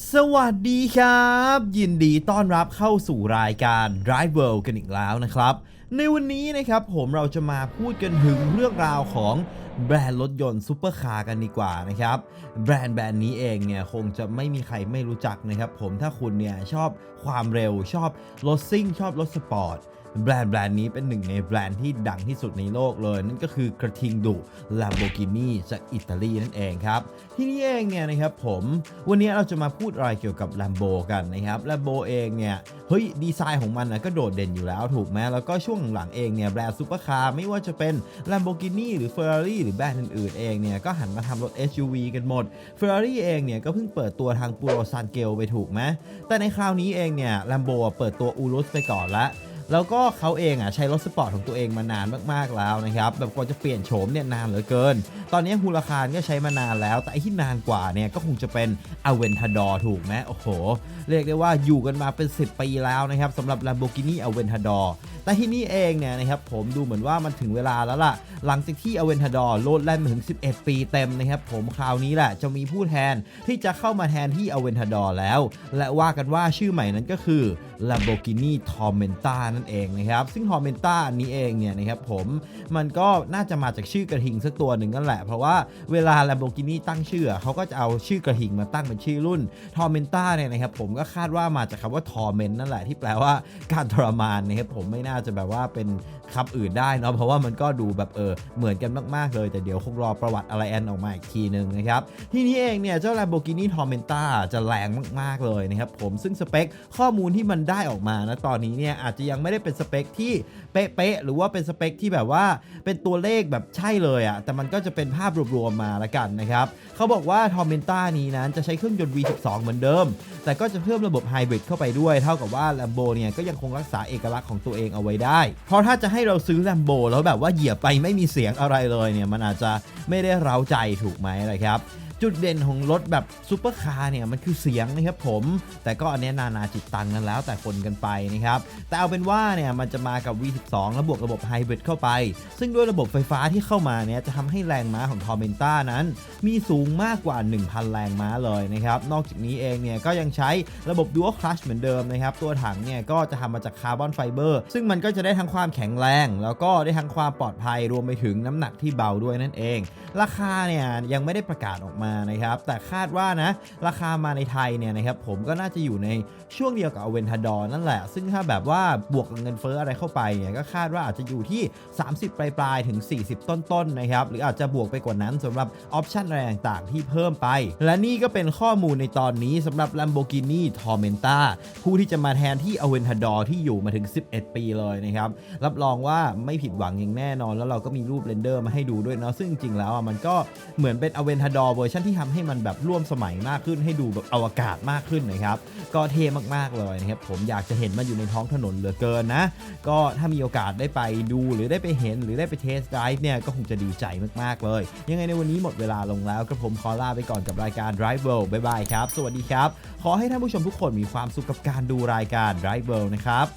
สวัสดีครับ ยินดีต้อนรับเข้าสู่รายการ Drive World กันอีกแล้วนะครับ ในวันนี้นะครับผมเราจะมาพูดกันถึงเรื่องราวของแบรนด์รถยนต์ซูเปอร์คาร์กันดีกว่านะครับ แบรนด์แบรนด์นี้เองเนี่ยคงจะไม่มีใครไม่รู้จักนะครับ ผมถ้าคุณเนี่ยชอบความเร็วชอบรถซิ่งชอบรถสปอร์ต แบรนด์แบรนด์นี้เป็นหนึ่งในแบรนด์ที่ดังที่สุดในโลกเลย นั่นก็คือกระทิงดุ Lamborghini จากอิตาลีนั่นเองครับ ที่นี่เองเนี่ยนะครับผมวันนี้เราจะมาพูดอะไรเกี่ยวกับ Lambo กันนะครับ Lambo เองเนี่ยเฮ้ยดีไซน์ของมันนะก็โดดเด่นอยู่แล้วถูกไหมแล้วก็ช่วงหลังเองเนี่ยแบรนด์ซูเปอร์คาร์ไม่ว่าจะเป็น Lamborghini หรือ Ferrari หรือแบรนด์อื่นๆเองเนี่ยก็หันมาทำรถ SUV กันหมด Ferrari เองเนี่ยก็เพิ่งเปิดตัวทาง Puro San g e l ไปถูกไหมแต่ในคราวนี้เองเนี่ย Lambo เปิดตัว Urus ไปก่อนละ แล้วก็เขาเองอะใช้รถสปอร์ตของตัวเองมานานมากๆแล้วนะครับแบบกว่าจะเปลี่ยนโฉมเนี่ยนานเหลือเกิน ตอนนี้ฮูลาคารก็ใช้มานานแล้ว แต่ไอที่นานกว่าเนี่ยก็คงจะเป็นอเวนทาดอถูกไหมโอ้โห เรียกได้ว่าอยู่กันมาเป็น 10 ปีแล้วนะครับสำหรับ Lamborghini Aventador แต่ที่นี่เองเนี่ยนะครับผมดูเหมือนว่ามันถึงเวลาแล้วล่ะ หลังจากที่ Aventador โลดแล่นมาถึง 11 ปีเต็มนะครับผมคราวนี้แหละจะมีผู้แทนที่จะเข้ามาแทนที่ Aventador แล้ว และว่ากันว่าชื่อใหม่นั้นก็คือ Lamborghini Tormenta นั่นเองนะครับ ซึ่ง Tormenta นนี้เองเนี่ยนะครับผมมันก็น่าจะมาจากชื่อกระทิงสักตัวหนึ่งนั่นแหละ เพราะว่าเวลา Lamborghini ตั้งชื่อเขาก็จะเอาชื่อกระทิงมาตั้งเป็นชื่อรุ่น Tormenta เนี่ยนะครับผมก็คาดว่ามาจากคำว่า Torment นั่นแหละที่แปลว่าการทรมานนะครับผมไม่น่าจะแบบว่าเป็นคำอื่นได้เนาะเพราะว่ามันก็ดูแบบเออเหมือนกันมาก ๆ เลยแต่เดี๋ยวคงรอประวัติอะไรแอนออกมาอีกทีหนึ่งนะครับทีนี้เองเนี่ยเจ้า Lamborghini Tormenta จะแรงมาก ๆ เลยนะครับผมซึ่งสเปคข้อมูลที่มันไได้ออกมานะตอนนี้เนี่ยอาจจะยังไม่ได้เป็นสเปคที่เป๊ะๆหรือว่าเป็นสเปคที่แบบว่าเป็นตัวเลขแบบใช่เลยอะ่ะแต่มันก็จะเป็นภาพรวมๆมาละกันนะครับเขาบอกว่า Tormenta นี้นั้นจะใช้เครื่องยนต์ V12 เหมือนเดิม แต่ก็จะเพิ่มระบบไฮบริดเข้าไปด้วย เท่ากับว่า Lambo เนี่ยก็ยังคงรักษาเอกลักษณ์ของตัวเองเอาไว้ได้ เพราะถ้าจะให้เราซื้อ Lambo แล้วแบบว่าเหยียบไปไม่มีเสียงอะไรเลยเนี่ยมันอาจจะไม่ได้เร้าใจถูกไหมนะครับ จุดเด่นของรถแบบซูเปอร์คาร์เนี่ยมันคือเสียงนะครับผม แต่ก็อันนี้นานาจิตตังกันแล้วแต่คนกันไปนะครับ แต่เอาเป็นว่าเนี่ยมันจะมากับ V12 และบวกระบบไฮบริดเข้าไป ซึ่งด้วยระบบไฟฟ้าที่เข้ามาเนี่ยจะทำให้แรงม้าของ Tormenta นั้น มีสูงมากกว่า 1,000 แรงม้าเลยนะครับ นอกจากนี้เองเนี่ยก็ยังใช้ระบบ Dual Clutch เหมือนเดิมนะครับ ตัวถังเนี่ยก็จะทำมาจากคาร์บอนไฟเบอร์ซึ่งมันก็จะได้ทั้งความแข็งแรง แล้วก็ได้ทั้งความปลอดภัยรวมไปถึงน้ำหนักที่เบาด้วยนั่นเอง ราคาเนี่ยยังไม่ได้ประกาศออกมานะครับ แต่คาดว่านะ ราคามาในไทยเนี่ยนะครับผมก็น่าจะอยู่ในช่วงเดียวกับอเวนทาดอนั่นแหละ ซึ่งถ้าแบบว่าบวกเงินเฟ้ออะไรเข้าไปเนี่ยก็คาดว่าอาจจะอยู่ที่ 30 ปลายปลายๆถึง 40 ต้นๆนะครับ หรืออาจจะบวกไปกว่านั้นสำหรับออปชันอะไรต่างๆ ที่เพิ่มไป และนี่ก็เป็นข้อมูลในตอนนี้สำหรับ Lamborghini Tormenta ผู้ที่จะมาแทนที่ Aventador ที่อยู่มาถึง 11 ปีเลยนะครับรับรองว่าไม่ผิดหวังอย่างแน่นอน แล้วเราก็มีรูปเรนเดอร์มาให้ดูด้วยเนาะซึ่งจริงๆแล้วมันก็เหมือนเป็น Aventador เวอร์ชันที่ทำให้มันแบบร่วมสมัยมากขึ้น ให้ดูแบบอวกาศมากขึ้นนะครับ ก็เท่มากๆเลยนะครับ ผมอยากจะเห็นมันอยู่ในท้องถนนเหลือเกินนะ ก็ถ้ามีโอกาสได้ไปดูหรือได้ไปเห็นหรือได้ไปเทสไดฟ์เนี่ยก็คงจะดีใจมากๆเลย ยังไงในวันนี้หมดเวลาลงแล้วก็ผมขอลาไปก่อนกับรายการ Drive World บ๊ายบายครับ สวัสดีครับ ขอให้ท่านผู้ชมทุกคนมีความสุขกับการดูรายการ Drive World นะครับ